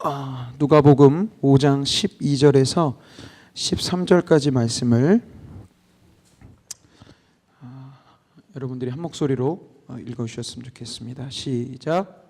아, 누가복음 5장 12절에서 13절까지 말씀을 아, 여러분들이 한 목소리로 어, 읽어 주셨으면 좋겠습니다. 시작.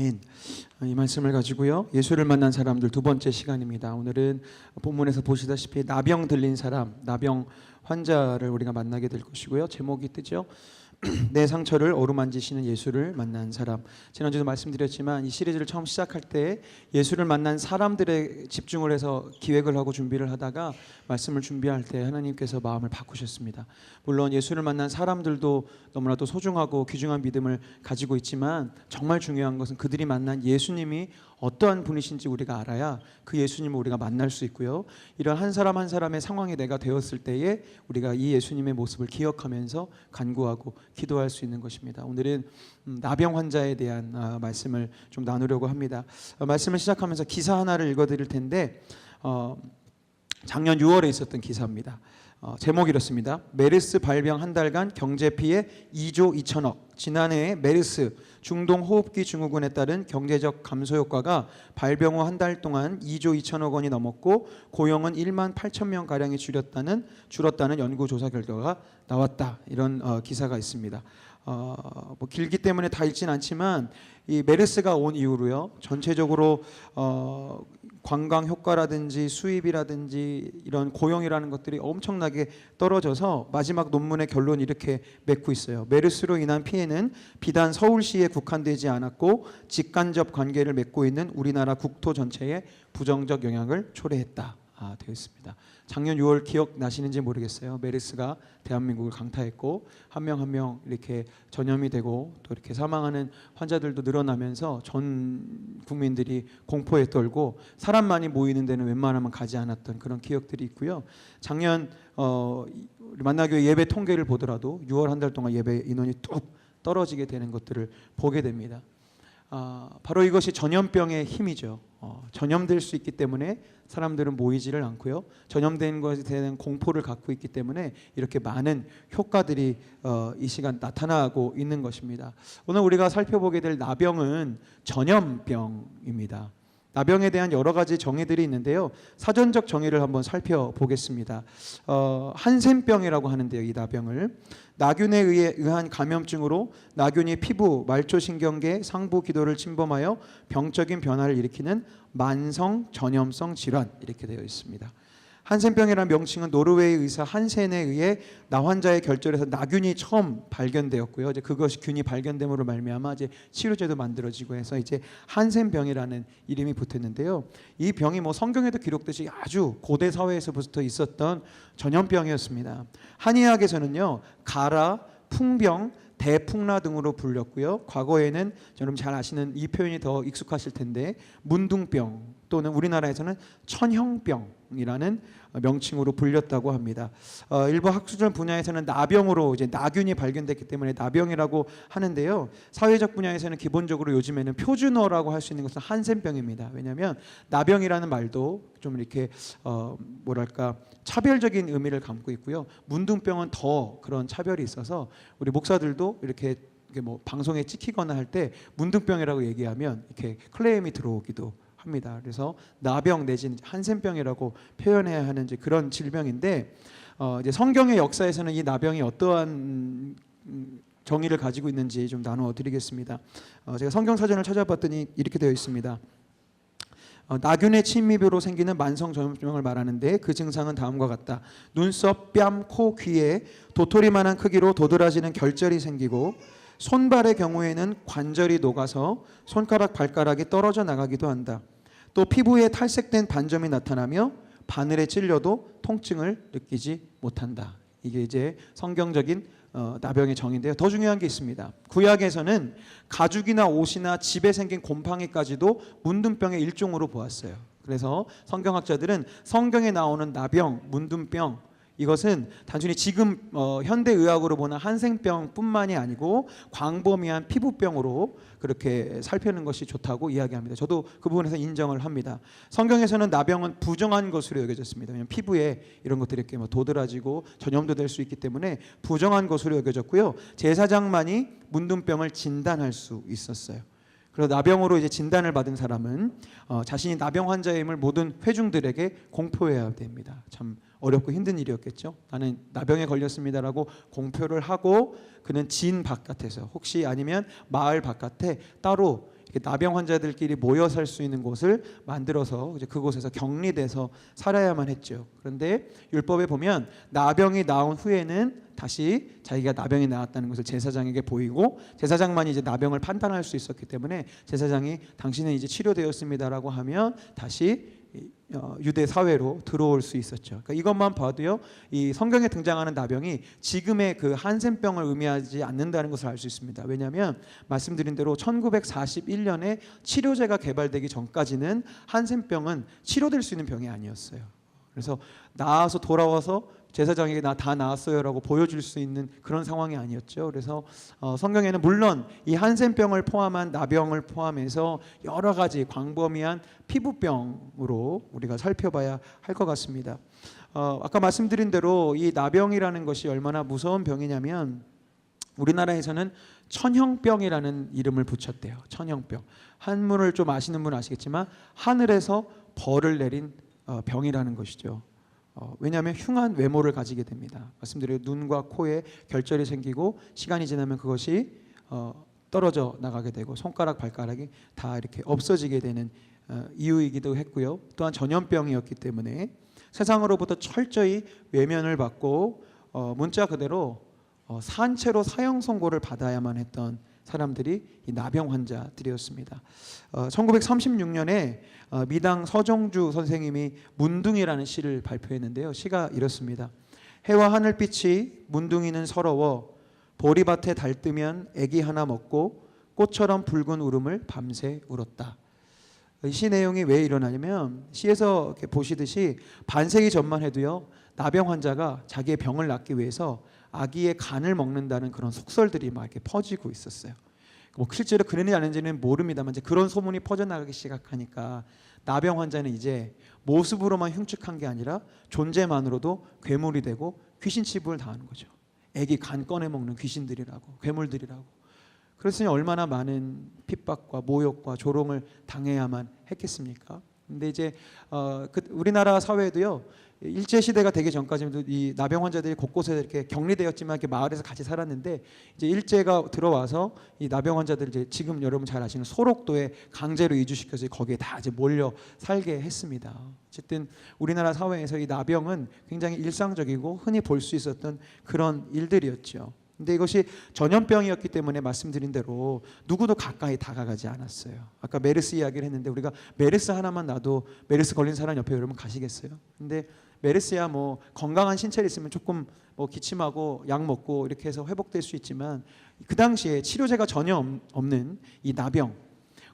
아멘. 이 말씀을 가지고요. 예수를 만난 사람들 두 번째 시간입니다. 오늘은 본문에서 보시다시피 나병 들린 사람, 나병 환자를 우리가 만나게 될 것이고요. 제목이 뜨죠. 내 상처를 어루만지시는 예수를 만난 사람. 지난주도 말씀드렸지만 이 시리즈를 처음 시작할 때 예수를 만난 사람들에 집중을 해서 기획을 하고 준비를 하다가 말씀을 준비할 때 하나님께서 마음을 바꾸셨습니다. 물론 예수를 만난 사람들도 너무나도 소중하고 귀중한 믿음을 가지고 있지만 정말 중요한 것은 그들이 만난 예수님이 어떠한 분이신지 우리가 알아야 그 예수님을 우리가 만날 수 있고요. 이런 한 사람 한 사람의 상황이 내가 되었을 때에 우리가 이 예수님의 모습을 기억하면서 간구하고 기도할 수 있는 것입니다. 오늘은 음, 나병 환자에 대한 아, 말씀을 좀 나누려고 합니다. 어, 말씀을 시작하면서 기사 하나를 읽어드릴 텐데 어, 작년 6월에 있었던 기사입니다. 어, 제목이 이렇습니다. 메르스 발병 한 달간 경제 피해 2조 2천억. 지난해에 메르스 중동 호흡기 증후군에 따른 경제적 감소 효과가 발병 후 한 달 동안 2조 2천억 원이 넘었고 고용은 1만 8천 명 가량이 줄였다는 줄었다는 연구 조사 결과가 나왔다. 이런 어, 기사가 있습니다. 어, 뭐 길기 때문에 다 읽진 않지만 이 메르스가 온 이후로요 전체적으로 어, 관광 효과라든지 수입이라든지 이런 고용이라는 것들이 엄청나게 떨어져서 마지막 논문의 결론이 이렇게 맺고 있어요. 메르스로 인한 피해는 비단 서울시에 국한되지 않았고 직간접 관계를 맺고 있는 우리나라 국토 전체에 부정적 영향을 초래했다. 아, 되어 있습니다. 작년 6월 기억 나시는지 모르겠어요. 메르스가 대한민국을 강타했고 한 명 한 명 이렇게 전염이 되고 또 이렇게 사망하는 환자들도 늘어나면서 전 국민들이 공포에 떨고 사람 많이 모이는 데는 웬만하면 가지 않았던 그런 기억들이 있고요. 작년 어, 만나교회 예배 통계를 보더라도 6월 한 달 동안 예배 인원이 뚝 떨어지게 되는 것들을 보게 됩니다. 아, 바로 이것이 전염병의 힘이죠. 어, 전염될 수 있기 때문에 사람들은 모이지를 않고요. 전염된 것에 대한 공포를 갖고 있기 때문에 이렇게 많은 효과들이 어, 이 시간 나타나고 있는 것입니다. 오늘 우리가 살펴보게 될 나병은 전염병입니다. 나병에 대한 여러 가지 정의들이 있는데요. 사전적 정의를 한번 살펴보겠습니다. 어, 한센병이라고 하는데요. 이 나병을 나균에 의해 의한 감염증으로 나균이 피부, 말초신경계, 상부 기도를 침범하여 병적인 변화를 일으키는 만성 전염성 질환 이렇게 되어 있습니다. 한센병이라는 명칭은 노르웨이 의사 한센에 의해 나 환자의 결절에서 나균이 처음 발견되었고요. 이제 그것이 균이 발견됨으로 말미암아 이제 치료제도 만들어지고 해서 이제 한센병이라는 이름이 붙었는데요. 이 병이 뭐 성경에도 기록되듯이 아주 고대 사회에서부터 있었던 전염병이었습니다. 한의학에서는요 가라, 풍병, 대풍라 등으로 불렸고요. 과거에는 여러분 잘 아시는 이 표현이 더 익숙하실 텐데 문둥병 또는 우리나라에서는 천형병 이라는 명칭으로 불렸다고 합니다. 어, 일부 학술 분야에서는 나병으로 이제 나균이 발견됐기 때문에 나병이라고 하는데요. 사회적 분야에서는 기본적으로 요즘에는 표준어라고 할 수 있는 것은 한센병입니다. 왜냐하면 나병이라는 말도 좀 이렇게 어, 뭐랄까 차별적인 의미를 담고 있고요. 문둥병은 더 그런 차별이 있어서 우리 목사들도 이렇게 뭐 방송에 찍히거나 할 때 문둥병이라고 얘기하면 이렇게 클레임이 들어오기도 합니다. 그래서 나병 내지는 한센병이라고 표현해야 하는 그런 질병인데 어, 이제 성경의 역사에서는 이 나병이 어떠한 음, 정의를 가지고 있는지 좀 나누어 드리겠습니다. 어, 제가 성경 사전을 찾아봤더니 이렇게 되어 있습니다. 어, 나균의 침입으로 생기는 만성 전염병을 말하는데 그 증상은 다음과 같다. 눈썹, 뺨, 코, 귀에 도토리만한 크기로 도드라지는 결절이 생기고 손발의 경우에는 관절이 녹아서 손가락, 발가락이 떨어져 나가기도 한다. 또 피부에 탈색된 반점이 나타나며 바늘에 찔려도 통증을 느끼지 못한다. 이게 이제 성경적인 어, 나병의 정인데요. 더 중요한 게 있습니다. 구약에서는 가죽이나 옷이나 집에 생긴 곰팡이까지도 문둥병의 일종으로 보았어요. 그래서 성경학자들은 성경에 나오는 나병, 문둥병 이것은 단순히 지금 어, 현대 의학으로 보는 한생병뿐만이 아니고 광범위한 피부병으로 그렇게 살피는 것이 좋다고 이야기합니다. 저도 그 부분에서 인정을 합니다. 성경에서는 나병은 부정한 것으로 여겨졌습니다. 왜냐하면 피부에 이런 것들이 이렇게 뭐 도드라지고 전염도 될 수 있기 때문에 부정한 것으로 여겨졌고요. 제사장만이 문둥병을 진단할 수 있었어요. 그래서 나병으로 이제 진단을 받은 사람은 어, 자신이 나병 환자임을 모든 회중들에게 공표해야 됩니다. 참 어렵고 힘든 일이었겠죠. 나는 나병에 걸렸습니다라고 공표를 하고 그는 진 바깥에서 혹시 아니면 마을 바깥에 따로 나병 환자들끼리 모여 살 수 있는 곳을 만들어서 이제 그곳에서 격리돼서 살아야만 했죠. 그런데 율법에 보면 나병이 나온 후에는 다시 자기가 나병이 나왔다는 것을 제사장에게 보이고 제사장만이 이제 나병을 판단할 수 있었기 때문에 제사장이 당신은 이제 치료되었습니다라고 하면 다시 유대 사회로 들어올 수 있었죠. 그러니까 이것만 봐도요, 이 성경에 등장하는 나병이 지금의 그 한센병을 의미하지 않는다는 것을 알 수 있습니다. 왜냐하면 말씀드린 대로 1941년에 치료제가 개발되기 전까지는 한센병은 치료될 수 있는 병이 아니었어요. 그래서 나아서 돌아와서 제사장에게 나 다 나았어요라고 보여줄 수 있는 그런 상황이 아니었죠. 그래서 어, 성경에는 물론 이 한센병을 포함한 나병을 포함해서 여러 가지 광범위한 피부병으로 우리가 살펴봐야 할 것 같습니다. 어, 아까 말씀드린 대로 이 나병이라는 것이 얼마나 무서운 병이냐면 우리나라에서는 천형병이라는 이름을 붙였대요. 천형병. 한문을 좀 아시는 분 아시겠지만 하늘에서 벌을 내린 어, 병이라는 것이죠. 어, 왜냐하면 흉한 외모를 가지게 됩니다. 말씀드린 눈과 코에 결절이 생기고 시간이 지나면 그것이 어, 떨어져 나가게 되고 손가락 발가락이 다 이렇게 없어지게 되는 어, 이유이기도 했고요. 또한 전염병이었기 때문에 세상으로부터 철저히 외면을 받고 어, 문자 그대로 어, 산채로 사형 선고를 받아야만 했던 사람들이 이 나병 환자들이었습니다. 어, 1936년에 어, 미당 서정주 선생님이 문둥이라는 시를 발표했는데요. 시가 이렇습니다. 해와 하늘빛이 문둥이는 서러워 보리밭에 달뜨면 애기 하나 먹고 꽃처럼 붉은 울음을 밤새 울었다. 이시 내용이 왜 일어나냐면 시에서 보시듯이 반세기 전만 해도요 나병 환자가 자기의 병을 낫기 위해서 아기의 간을 먹는다는 그런 속설들이 막 이렇게 퍼지고 있었어요. 뭐 실제로 그랬는지 아닌지는 모릅니다만 이제 그런 소문이 퍼져나가기 시작하니까 나병 환자는 이제 모습으로만 흉측한 게 아니라 존재만으로도 괴물이 되고 귀신 치부를 당하는 거죠. 애기 간 꺼내 먹는 귀신들이라고 괴물들이라고. 그랬으니 얼마나 많은 핍박과 모욕과 조롱을 당해야만 했겠습니까? 근데 이제 어, 그 우리나라 사회도요 일제 시대가 되기 전까지도 이 나병 환자들이 곳곳에 이렇게 격리되었지만 이렇게 마을에서 같이 살았는데 이제 일제가 들어와서 이 나병 환자들 이제 지금 여러분 잘 아시는 소록도에 강제로 이주시켜서 거기에 다 이제 몰려 살게 했습니다. 어쨌든 우리나라 사회에서 이 나병은 굉장히 일상적이고 흔히 볼 수 있었던 그런 일들이었죠. 근데 이것이 전염병이었기 때문에 말씀드린 대로 누구도 가까이 다가가지 않았어요. 아까 메르스 이야기를 했는데 우리가 메르스 하나만 나도 메르스 걸린 사람 옆에 여러분 가시겠어요? 근데 메르스야 뭐 건강한 신체를 있으면 조금 뭐 기침하고 약 먹고 이렇게 해서 회복될 수 있지만 그 당시에 치료제가 전혀 없- 없는 이 나병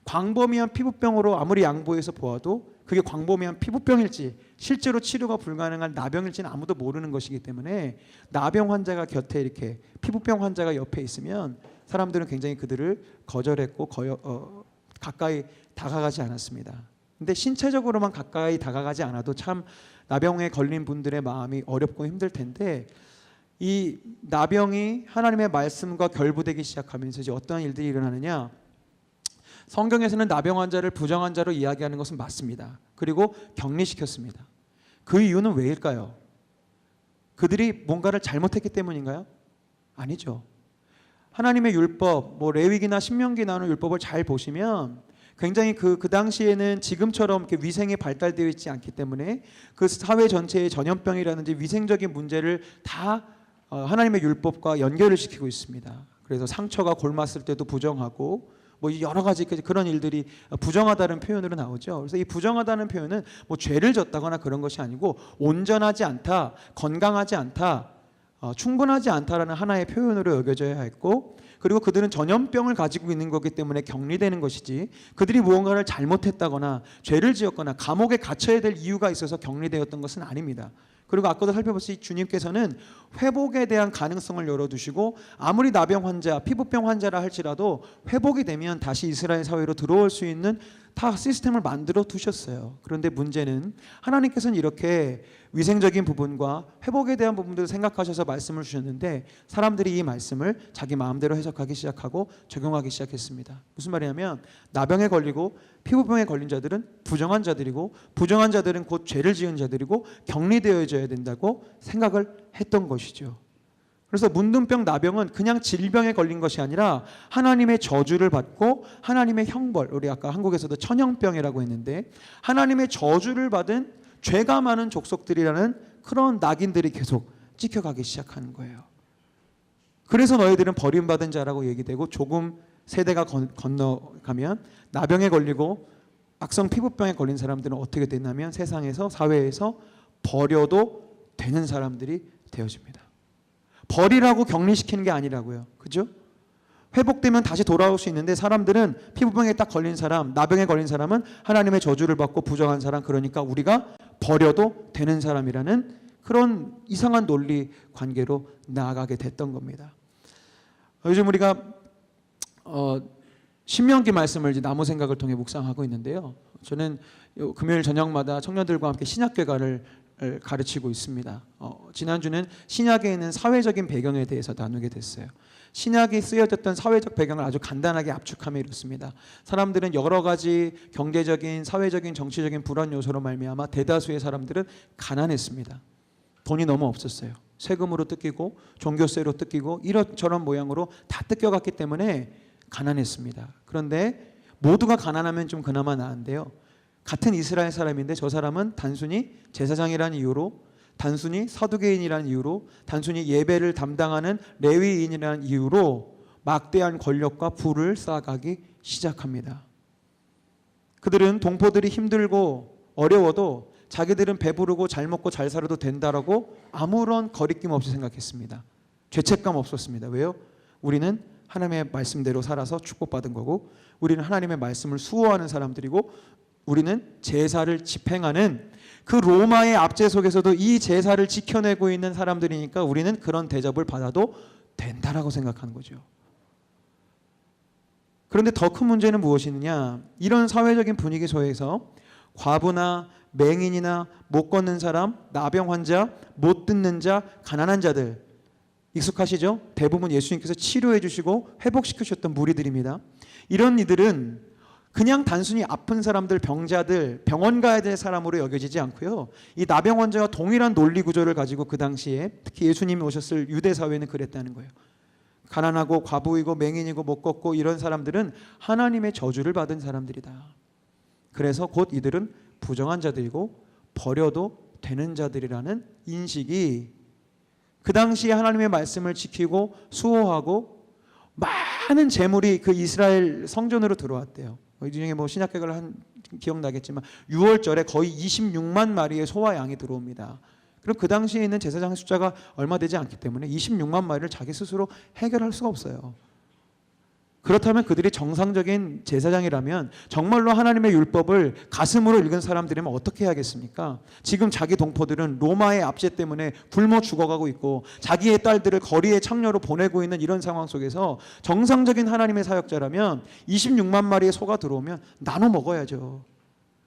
광범위한 피부병으로 아무리 양보해서 보아도 그게 광범위한 피부병일지 실제로 치료가 불가능한 나병일지는 아무도 모르는 것이기 때문에 나병 환자가 곁에 이렇게 피부병 환자가 옆에 있으면 사람들은 굉장히 그들을 거절했고 거여, 어, 가까이 다가가지 않았습니다. 근데 신체적으로만 가까이 다가가지 않아도 참 나병에 걸린 분들의 마음이 어렵고 힘들 텐데 이 나병이 하나님의 말씀과 결부되기 시작하면서 이제 어떤 일들이 일어나느냐? 성경에서는 나병 환자를 부정 환자로 이야기하는 것은 맞습니다. 그리고 격리시켰습니다. 그 이유는 왜일까요? 그들이 뭔가를 잘못했기 때문인가요? 아니죠. 하나님의 율법, 뭐 레위기나 신명기 나오는 율법을 잘 보시면 굉장히 그, 그 당시에는 지금처럼 이렇게 위생이 발달되어 있지 않기 때문에 그 사회 전체의 전염병이라든지 위생적인 문제를 다 어, 하나님의 율법과 연결을 시키고 있습니다. 그래서 상처가 골맞을 때도 부정하고 뭐 여러 가지 그런 일들이 부정하다는 표현으로 나오죠. 그래서 이 부정하다는 표현은 뭐 죄를 졌다거나 그런 것이 아니고 온전하지 않다, 건강하지 않다, 어, 충분하지 않다라는 하나의 표현으로 여겨져야 했고 그리고 그들은 전염병을 가지고 있는 거기 때문에 격리되는 것이지 그들이 무언가를 잘못했다거나 죄를 지었거나 감옥에 갇혀야 될 이유가 있어서 격리되었던 것은 아닙니다. 그리고 아까도 살펴봤듯이 주님께서는 회복에 대한 가능성을 열어두시고 아무리 나병 환자, 피부병 환자라 할지라도 회복이 되면 다시 이스라엘 사회로 들어올 수 있는 다 시스템을 만들어 두셨어요. 그런데 문제는 하나님께서는 이렇게 위생적인 부분과 회복에 대한 부분들을 생각하셔서 말씀을 주셨는데 사람들이 이 말씀을 자기 마음대로 해석하기 시작하고 적용하기 시작했습니다. 무슨 말이냐면 나병에 걸리고 피부병에 걸린 자들은 부정한 자들이고 부정한 자들은 곧 죄를 지은 자들이고 격리되어져야 된다고 생각을 했던 것이죠. 그래서 문둥병 나병은 그냥 질병에 걸린 것이 아니라 하나님의 저주를 받고 하나님의 형벌 우리 아까 한국에서도 천형병이라고 했는데 하나님의 저주를 받은 죄가 많은 족속들이라는 그런 낙인들이 계속 찍혀가기 시작하는 거예요. 그래서 너희들은 버림받은 자라고 얘기되고 조금 세대가 건, 건너가면 나병에 걸리고 악성 피부병에 걸린 사람들은 어떻게 됐냐면 세상에서 사회에서 버려도 되는 사람들이 되어집니다. 버리라고 격리시키는 게 아니라고요. 그죠? 회복되면 다시 돌아올 수 있는데 사람들은 피부병에 딱 걸린 사람, 나병에 걸린 사람은 하나님의 저주를 받고 부정한 사람 그러니까 우리가 버려도 되는 사람이라는 그런 이상한 논리 관계로 나아가게 됐던 겁니다. 요즘 우리가 어, 신명기 말씀을 이제 나무 생각을 통해 묵상하고 있는데요. 저는 요 금요일 저녁마다 청년들과 함께 신약괴가를 을 가르치고 있습니다. 어, 지난주는 신약에 있는 사회적인 배경에 대해서 나누게 됐어요. 신약이 쓰여졌던 사회적 배경을 아주 간단하게 압축하면 이렇습니다. 사람들은 여러 가지 경제적인, 사회적인, 정치적인 불안 요소로 말미암아 대다수의 사람들은 가난했습니다. 돈이 너무 없었어요. 세금으로 뜯기고 종교세로 뜯기고 이런저런 모양으로 다 뜯겨갔기 때문에 가난했습니다. 그런데 모두가 가난하면 좀 그나마 나은데요. 같은 이스라엘 사람인데 저 사람은 단순히 제사장이라는 이유로 단순히 사두개인이라는 이유로 단순히 예배를 담당하는 레위인이라는 이유로 막대한 권력과 부를 쌓아가기 시작합니다. 그들은 동포들이 힘들고 어려워도 자기들은 배부르고 잘 먹고 잘 살아도 된다라고 아무런 거리낌 없이 생각했습니다. 죄책감 없었습니다. 왜요? 우리는 하나님의 말씀대로 살아서 축복받은 거고 우리는 하나님의 말씀을 수호하는 사람들이고 우리는 제사를 집행하는 그 로마의 압제 속에서도 이 제사를 지켜내고 있는 사람들이니까 우리는 그런 대접을 받아도 된다라고 생각하는 거죠. 그런데 더 큰 문제는 무엇이느냐? 이런 사회적인 분위기 속에서 과부나 맹인이나 못 걷는 사람, 나병 환자, 못 듣는 자, 가난한 자들 익숙하시죠? 대부분 예수님께서 치료해 주시고 회복시켜 주셨던 무리들입니다. 이런 이들은 그냥 단순히 아픈 사람들, 병자들, 병원 가야 될 사람으로 여겨지지 않고요. 이 나병 환자와 동일한 논리 구조를 가지고 그 당시에 특히 예수님이 오셨을 유대 사회는 그랬다는 거예요. 가난하고 과부이고 맹인이고 못 걷고 이런 사람들은 하나님의 저주를 받은 사람들이다. 그래서 곧 이들은 부정한 자들이고 버려도 되는 자들이라는 인식이 그 당시에 하나님의 말씀을 지키고 수호하고 많은 재물이 그 이스라엘 성전으로 들어왔대요. 이 중에 뭐 신약객을 한 기억나겠지만 6월절에 거의 26만 마리의 소와 양이 들어옵니다. 그럼 그 당시에 있는 제사장의 숫자가 얼마 되지 않기 때문에 26만 마리를 자기 스스로 해결할 수가 없어요. 그렇다면 그들이 정상적인 제사장이라면 정말로 하나님의 율법을 가슴으로 읽은 사람들이면 어떻게 해야겠습니까? 지금 자기 동포들은 로마의 압제 때문에 굶어 죽어가고 있고 자기의 딸들을 거리의 창녀로 보내고 있는 이런 상황 속에서 정상적인 하나님의 사역자라면 26만 마리의 소가 들어오면 나눠 먹어야죠.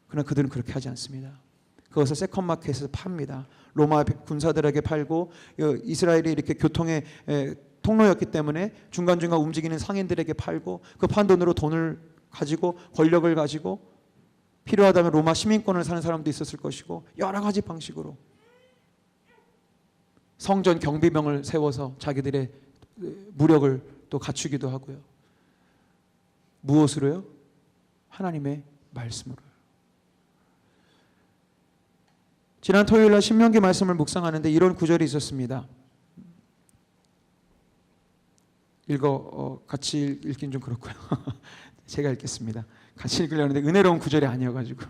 그러나 그들은 그렇게 하지 않습니다. 그것을 세컨마켓에서 팝니다. 로마 군사들에게 팔고 이스라엘이 이렇게 교통의 통로였기 때문에 중간중간 움직이는 상인들에게 팔고 그 판 돈으로 돈을 가지고 권력을 가지고 필요하다면 로마 시민권을 사는 사람도 있었을 것이고 여러 가지 방식으로 성전 경비병을 세워서 자기들의 무력을 또 갖추기도 하고요. 무엇으로요? 하나님의 말씀으로. 지난 토요일 날 신명기 말씀을 묵상하는데 이런 구절이 있었습니다. 읽어 어, 같이 읽긴 좀 그렇고요. 제가 읽겠습니다. 같이 읽으려는데 은혜로운 구절이 아니어가지고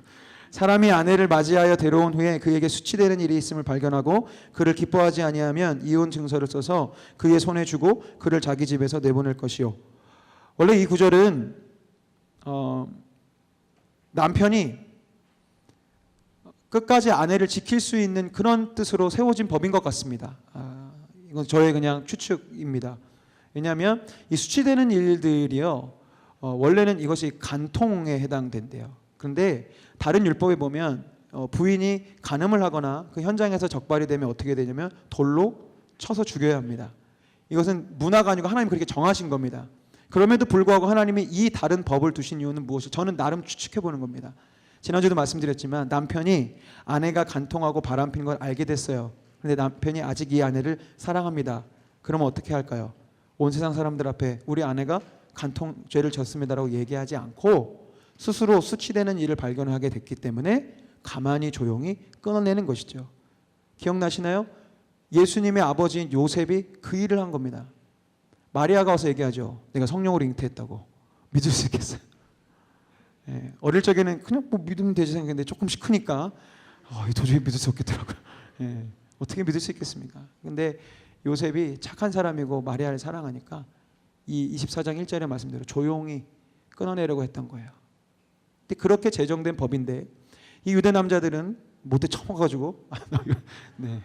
사람이 아내를 맞이하여 데려온 후에 그에게 수치되는 일이 있음을 발견하고 그를 기뻐하지 아니하면 이혼 증서를 써서 그의 손에 주고 그를 자기 집에서 내보낼 것이요. 원래 이 구절은 어, 남편이 끝까지 아내를 지킬 수 있는 그런 뜻으로 세워진 법인 것 같습니다. 아, 이건 저의 그냥 추측입니다. 왜냐하면 이 수치되는 일들이요 어, 원래는 이것이 간통에 해당된대요. 그런데 다른 율법에 보면 어, 부인이 간음을 하거나 그 현장에서 적발이 되면 어떻게 되냐면 돌로 쳐서 죽여야 합니다. 이것은 문화가 아니고 하나님 그렇게 정하신 겁니다. 그럼에도 불구하고 하나님이 이 다른 법을 두신 이유는 무엇이? 저는 나름 추측해 보는 겁니다. 지난주도 말씀드렸지만 남편이 아내가 간통하고 바람핀 걸 알게 됐어요. 그런데 남편이 아직 이 아내를 사랑합니다. 그러면 어떻게 할까요? 온 세상 사람들 앞에 우리 아내가 간통 죄를 졌습니다라고 얘기하지 않고 스스로 수치되는 일을 발견하게 됐기 때문에 가만히 조용히 끊어내는 것이죠. 기억나시나요? 예수님의 아버지인 요셉이 그 일을 한 겁니다. 마리아가 와서 얘기하죠. 내가 성령으로 잉태했다고 믿을 수 있겠어요? 예, 어릴 적에는 그냥 뭐 믿으면 되지 생각했는데 조금씩 크니까 어, 도저히 믿을 수 없겠더라고요. 예, 어떻게 믿을 수 있겠습니까? 근데 요셉이 착한 사람이고 마리아를 사랑하니까 이 24장 1절의 말씀대로 조용히 끊어내려고 했던 거예요. 근데 그렇게 제정된 법인데 이 유대 남자들은 못돼 처먹어가지고 네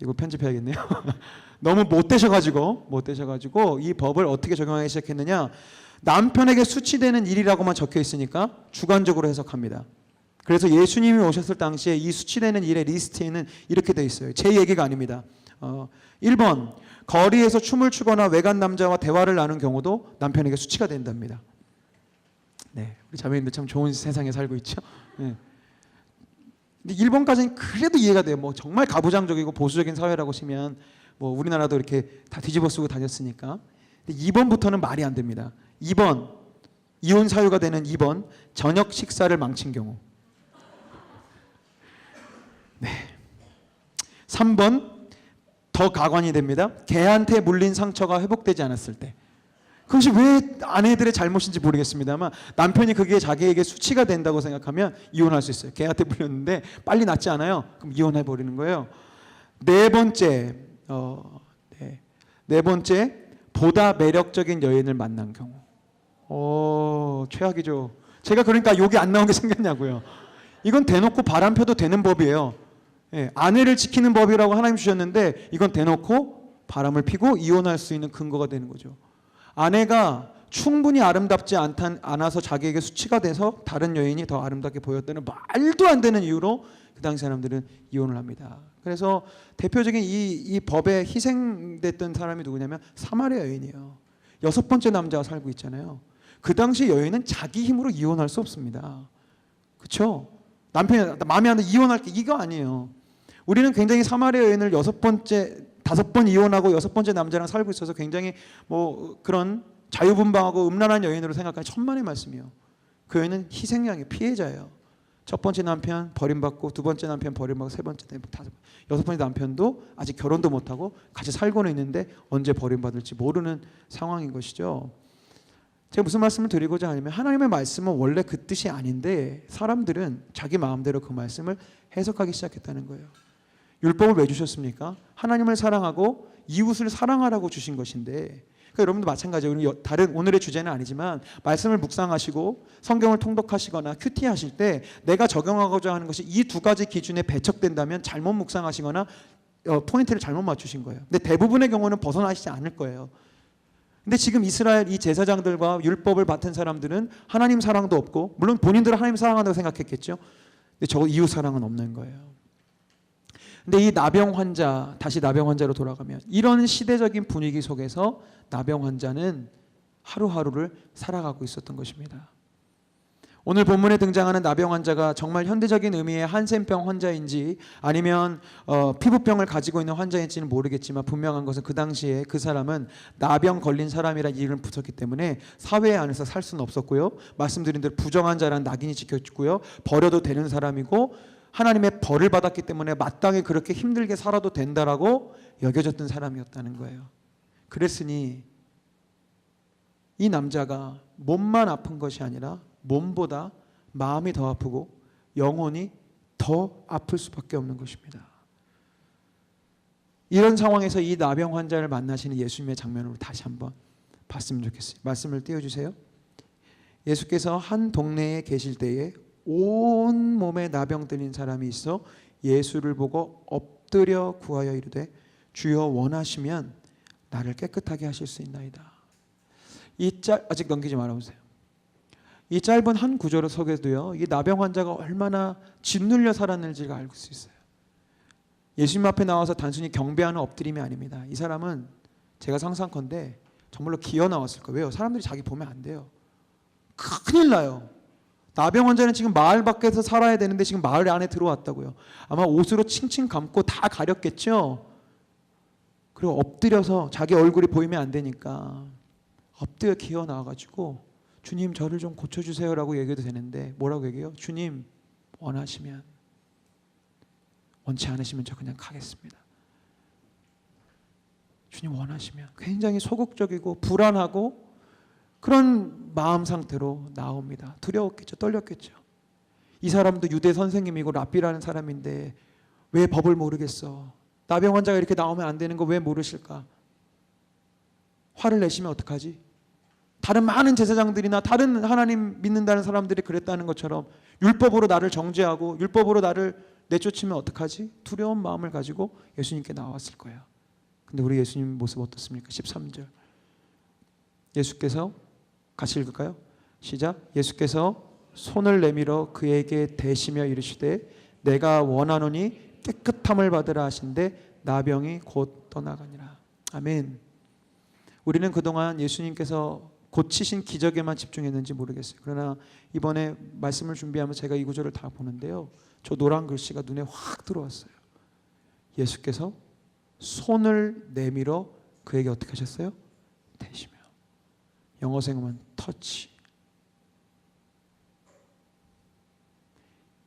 이거 편집해야겠네요. 너무 못되셔가지고 못되셔가지고 이 법을 어떻게 적용하기 시작했느냐 남편에게 수치되는 일이라고만 적혀 있으니까 주관적으로 해석합니다. 그래서 예수님이 오셨을 당시에 이 수치되는 일의 리스트에는 이렇게 돼 있어요. 제 얘기가 아닙니다. 어, 1번 거리에서 춤을 추거나 외간 남자와 대화를 나눈 경우도 남편에게 수치가 된답니다. 네, 우리 자매님들 참 좋은 세상에 살고 있죠. 네. 근데 1번까지는 그래도 이해가 돼요. 뭐 정말 가부장적이고 보수적인 사회라고 치면 뭐 우리나라도 이렇게 다 뒤집어 쓰고 다녔으니까. 근데 2번부터는 말이 안 됩니다. 2번 이혼 사유가 되는 2번 저녁 식사를 망친 경우. 네. 3번 더 가관이 됩니다. 개한테 물린 상처가 회복되지 않았을 때. 그것이 왜 아내들의 잘못인지 모르겠습니다만 남편이 그게 자기에게 수치가 된다고 생각하면 이혼할 수 있어요. 개한테 물렸는데 빨리 낫지 않아요. 그럼 이혼해 버리는 거예요. 네 번째, 어, 네. 네 번째 보다 매력적인 여인을 만난 경우. 어, 최악이죠. 제가 그러니까 욕이 안 나온 게 생겼냐고요. 이건 대놓고 바람 펴도 되는 법이에요. 예, 아내를 지키는 법이라고 하나님 주셨는데 이건 대놓고 바람을 피고 이혼할 수 있는 근거가 되는 거죠. 아내가 충분히 아름답지 않단, 않아서 자기에게 수치가 돼서 다른 여인이 더 아름답게 보였다는 말도 안 되는 이유로 그 당시 사람들은 이혼을 합니다. 그래서 대표적인 이, 이 법에 희생됐던 사람이 누구냐면 사마리아 여인이에요. 여섯 번째 남자가 살고 있잖아요. 그 당시 여인은 자기 힘으로 이혼할 수 없습니다. 그렇죠? 남편이 마음에 안 들어 이혼할게 이거 아니에요. 우리는 굉장히 사마리아 여인을 여섯 번째 다섯 번 이혼하고 여섯 번째 남자랑 살고 있어서 굉장히 뭐 그런 자유분방하고 음란한 여인으로 생각하는 천만의 말씀이요. 그 여인은 희생양의 피해자예요. 첫 번째 남편 버림받고 두 번째 남편 버림받고 세 번째 남편 다섯 여섯 번째 남편도 아직 결혼도 못하고 같이 살고는 있는데 언제 버림받을지 모르는 상황인 것이죠. 제가 무슨 말씀을 드리고자 하냐면 하나님의 말씀은 원래 그 뜻이 아닌데 사람들은 자기 마음대로 그 말씀을 해석하기 시작했다는 거예요. 율법을 왜 주셨습니까? 하나님을 사랑하고 이웃을 사랑하라고 주신 것인데 그러니까 여러분도 마찬가지예요. 다른 오늘의 주제는 아니지만 말씀을 묵상하시고 성경을 통독하시거나 큐티하실 때 내가 적용하고자 하는 것이 이 두 가지 기준에 배척된다면 잘못 묵상하시거나 어, 포인트를 잘못 맞추신 거예요. 근데 대부분의 경우는 벗어나시지 않을 거예요. 근데 지금 이스라엘 이 제사장들과 율법을 맡은 사람들은 하나님 사랑도 없고 물론 본인들은 하나님 사랑한다고 생각했겠죠. 근데 저 이웃 사랑은 없는 거예요. 근데 이 나병 환자 다시 나병 환자로 돌아가면 이런 시대적인 분위기 속에서 나병 환자는 하루하루를 살아가고 있었던 것입니다. 오늘 본문에 등장하는 나병 환자가 정말 현대적인 의미의 한센병 환자인지 아니면 어, 피부병을 가지고 있는 환자인지는 모르겠지만 분명한 것은 그 당시에 그 사람은 나병 걸린 사람이라 이름을 붙였기 때문에 사회 안에서 살 수는 없었고요. 말씀드린 대로 부정한 자란 낙인이 지켜지고요. 버려도 되는 사람이고 하나님의 벌을 받았기 때문에 마땅히 그렇게 힘들게 살아도 된다라고 여겨졌던 사람이었다는 거예요. 그랬으니 이 남자가 몸만 아픈 것이 아니라 몸보다 마음이 더 아프고 영혼이 더 아플 수밖에 없는 것입니다. 이런 상황에서 이 나병 환자를 만나시는 예수님의 장면으로 다시 한번 봤으면 좋겠어요. 말씀을 띄워주세요. 예수께서 한 동네에 계실 때에 온 몸에 나병 들린 사람이 있어 예수를 보고 엎드려 구하여 이르되 주여 원하시면 나를 깨끗하게 하실 수 있나이다. 이짤 아직 넘기지 말아 보세요. 이 짧은 한 구절을 속에도요, 이 나병 환자가 얼마나 짓눌려 살았는지가 알 수 있어요. 예수님 앞에 나와서 단순히 경배하는 엎드림이 아닙니다. 이 사람은 제가 상상컨대 정말로 기어 나왔을 거예요. 왜요? 사람들이 자기 보면 안 돼요. 큰일 나요. 나병 환자는 지금 마을 밖에서 살아야 되는데 지금 마을 안에 들어왔다고요. 아마 옷으로 칭칭 감고 다 가렸겠죠. 그리고 엎드려서 자기 얼굴이 보이면 안 되니까 엎드려 기어 나와가지고 주님 저를 좀 고쳐주세요라고 얘기해도 되는데 뭐라고 얘기해요? 주님 원하시면 원치 않으시면 저 그냥 가겠습니다. 주님 원하시면 굉장히 소극적이고 불안하고 그런 마음 상태로 나옵니다. 두려웠겠죠, 떨렸겠죠. 이 사람도 유대 선생님이고 랍비라는 사람인데 왜 법을 모르겠어? 나병 환자가 이렇게 나오면 안 되는 거 왜 모르실까? 화를 내시면 어떡하지? 다른 많은 제사장들이나 다른 하나님 믿는다는 사람들이 그랬다는 것처럼 율법으로 나를 정죄하고 율법으로 나를 내쫓으면 어떡하지? 두려운 마음을 가지고 예수님께 나왔을 거예요. 근데 우리 예수님 모습 어떻습니까? 13절. 예수께서 같이 읽을까요? 시작. 예수께서 손을 내밀어 그에게 대시며 이르시되 내가 원하노니 깨끗함을 받으라 하신데 나병이 곧 떠나가니라. 아멘. 우리는 그동안 예수님께서 고치신 기적에만 집중했는지 모르겠어요. 그러나 이번에 말씀을 준비하면서 제가 이 구절을 다 보는데요. 저 노란 글씨가 눈에 확 들어왔어요. 예수께서 손을 내밀어 그에게 어떻게 하셨어요? 대시며. 영어 생음은 터치.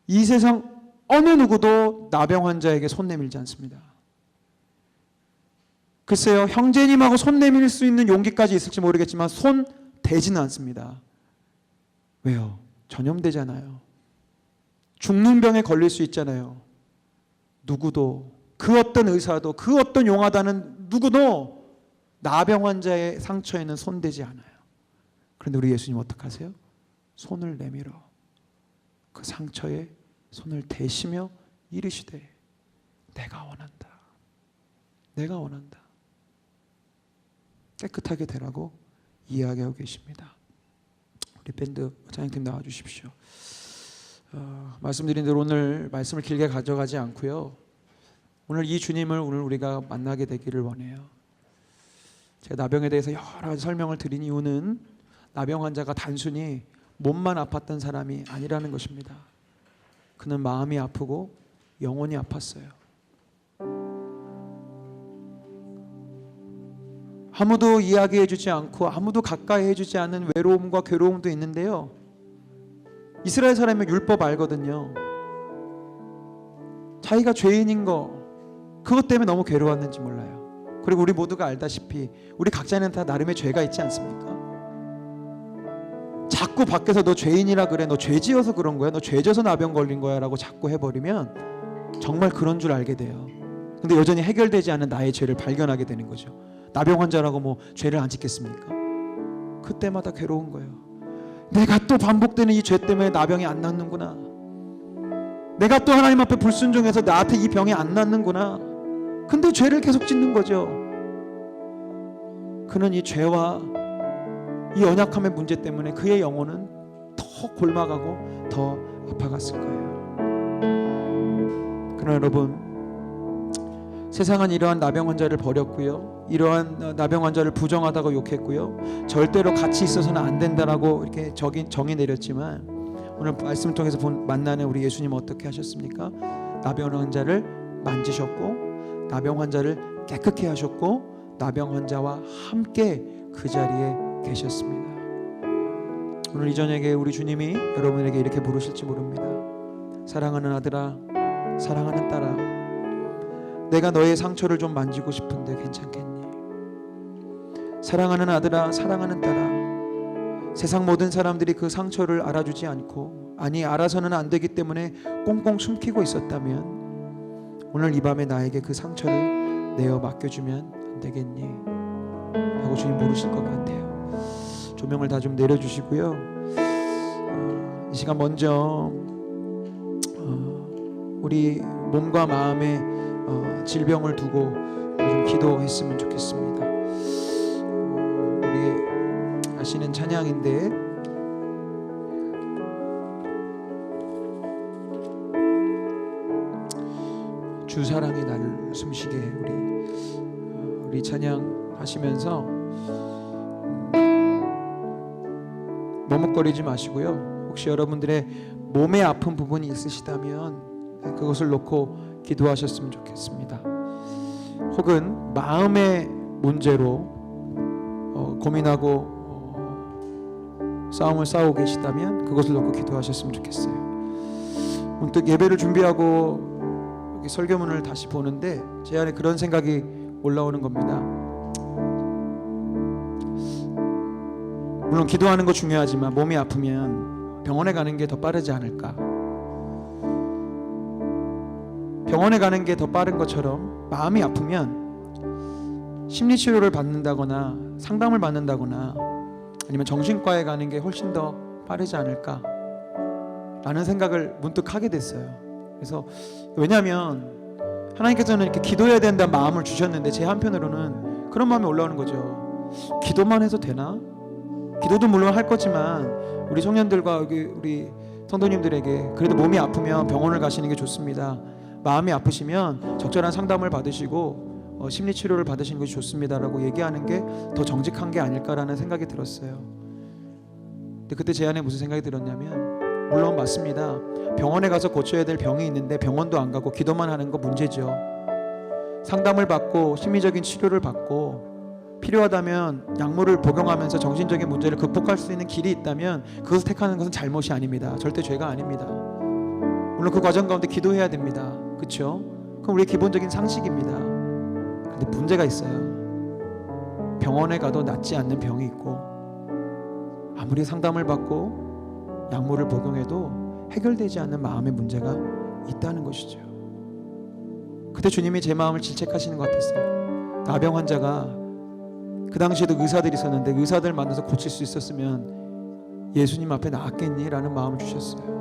이 세상 어느 누구도 나병 환자에게 손 내밀지 않습니다. 글쎄요, 형제님하고 손 내밀 수 있는 용기까지 있을지 모르겠지만 손 대지는 않습니다. 왜요? 전염되잖아요. 죽는 병에 걸릴 수 있잖아요. 누구도 그 어떤 의사도 그 어떤 용하다는 누구도 나병 환자의 상처에는 손대지 않아요. 그런데 우리 예수님 어떻게 하세요? 손을 내밀어 그 상처에 손을 대시며 이르시되 내가 원한다. 내가 원한다. 깨끗하게 되라고 이야기하고 계십니다. 우리 밴드 찬양팀 나와 주십시오. 어, 말씀드린 대로 오늘 말씀을 길게 가져가지 않고요. 오늘 이 주님을 오늘 우리가 만나게 되기를 원해요. 제가 나병에 대해서 여러 가지 설명을 드린 이유는 나병 환자가 단순히 몸만 아팠던 사람이 아니라는 것입니다. 그는 마음이 아프고 영혼이 아팠어요. 아무도 이야기해 주지 않고 아무도 가까이 해 주지 않는 외로움과 괴로움도 있는데요. 이스라엘 사람이 율법 알거든요. 자기가 죄인인 거 그것 때문에 너무 괴로웠는지 몰라요. 그리고 우리 모두가 알다시피 우리 각자는 다 나름의 죄가 있지 않습니까? 자꾸 밖에서 너 죄인이라 그래, 너 죄지어서 그런 거야, 너 죄져서 나병 걸린 거야 라고 자꾸 해버리면 정말 그런 줄 알게 돼요. 근데 여전히 해결되지 않은 나의 죄를 발견하게 되는 거죠. 나병 환자라고 뭐 죄를 안 짓겠습니까? 그때마다 괴로운 거예요. 내가 또 반복되는 이 죄 때문에 나병이 안 낫는구나. 내가 또 하나님 앞에 불순종해서 나한테 이 병이 안 낫는구나. 근데 죄를 계속 짓는 거죠. 그는 이 죄와 이 연약함의 문제 때문에 그의 영혼은 더 골마가고 더 아파갔을 거예요. 그러나 여러분 세상은 이러한 나병 환자를 버렸고요. 이러한 나병 환자를 부정하다고 욕했고요. 절대로 같이 있어서는 안 된다라고 이렇게 정의, 정의 내렸지만 오늘 말씀을 통해서 본, 만나는 우리 예수님 어떻게 하셨습니까? 나병 환자를 만지셨고 나병 환자를 깨끗게 하셨고 나병 환자와 함께 그 자리에 계셨습니다. 오늘 이 저녁에 우리 주님이 여러분에게 이렇게 부르실지 모릅니다. 사랑하는 아들아, 사랑하는 딸아, 내가 너의 상처를 좀 만지고 싶은데 괜찮겠니? 사랑하는 아들아, 사랑하는 딸아, 세상 모든 사람들이 그 상처를 알아주지 않고 아니 알아서는 안 되기 때문에 꽁꽁 숨기고 있었다면 오늘 이 밤에 나에게 그 상처를 내어 맡겨주면 안 되겠니? 하고 주님 물으실 것 같아요. 조명을 다 좀 내려주시고요. 어, 이 시간 먼저 어, 우리 몸과 마음의 어, 질병을 두고 좀 기도했으면 좋겠습니다. 어, 우리 아시는 찬양인데 주 사랑이 나를 숨쉬게 해 우리 어, 우리 찬양 하시면서 머뭇거리지 마시고요. 혹시 여러분들의 몸에 아픈 부분이 있으시다면 그것을 놓고 기도하셨으면 좋겠습니다. 혹은 마음의 문제로 어, 고민하고 어, 싸움을 싸우고 계시다면 그것을 놓고 기도하셨으면 좋겠어요. 문득 예배를 준비하고 설교문을 다시 보는데 제 안에 그런 생각이 올라오는 겁니다. 물론 기도하는 거 중요하지만 몸이 아프면 병원에 가는 게 더 빠르지 않을까? 병원에 가는 게 더 빠른 것처럼 마음이 아프면 심리 치료를 받는다거나 상담을 받는다거나 아니면 정신과에 가는 게 훨씬 더 빠르지 않을까? 라는 생각을 문득 하게 됐어요. 그래서 왜냐하면 하나님께서는 이렇게 기도해야 된다는 마음을 주셨는데 제 한편으로는 그런 마음이 올라오는 거죠. 기도만 해도 되나? 기도도 물론 할 거지만 우리 청년들과 우리 성도님들에게 그래도 몸이 아프면 병원을 가시는 게 좋습니다. 마음이 아프시면 적절한 상담을 받으시고 어, 심리 치료를 받으시는 것이 좋습니다라고 얘기하는 게 더 정직한 게 아닐까라는 생각이 들었어요. 근데 그때 제 안에 무슨 생각이 들었냐면 물론 맞습니다. 병원에 가서 고쳐야 될 병이 있는데 병원도 안 가고 기도만 하는 거 문제죠. 상담을 받고 심리적인 치료를 받고 필요하다면 약물을 복용하면서 정신적인 문제를 극복할 수 있는 길이 있다면 그것을 택하는 것은 잘못이 아닙니다. 절대 죄가 아닙니다. 물론 그 과정 가운데 기도해야 됩니다. 그렇죠? 그럼 우리의 기본적인 상식입니다. 근데 문제가 있어요. 병원에 가도 낫지 않는 병이 있고 아무리 상담을 받고 약물을 복용해도 해결되지 않는 마음의 문제가 있다는 것이죠. 그때 주님이 제 마음을 질책하시는 것 같았어요. 나병 환자가 그 당시에도 의사들이 있었는데 의사들 만나서 고칠 수 있었으면 예수님 앞에 나았겠니 라는 마음을 주셨어요.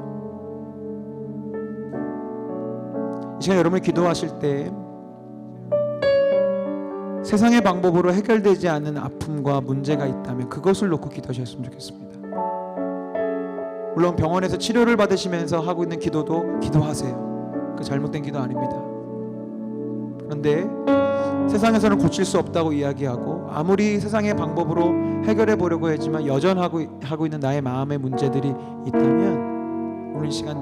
이 시간 여러분이 기도하실 때 세상의 방법으로 해결되지 않는 아픔과 문제가 있다면 그것을 놓고 기도하셨으면 좋겠습니다. 물론 병원에서 치료를 받으시면서 하고 있는 기도도 기도하세요. 그 잘못된 기도 아닙니다. 그런데 세상에서는 고칠 수 없다고 이야기하고 아무리 세상의 방법으로 해결해 보려고 했지만 여전하고 하고 있는 나의 마음의 문제들이 있다면 오늘 이 시간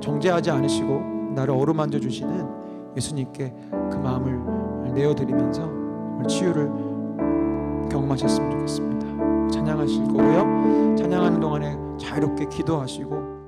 정죄하지 않으시고 나를 어루만져 주시는 예수님께 그 마음을 내어 드리면서 오늘 치유를 경험하셨으면 좋겠습니다. 찬양하실 거고요. 찬양하는 동안에 자유롭게 기도하시고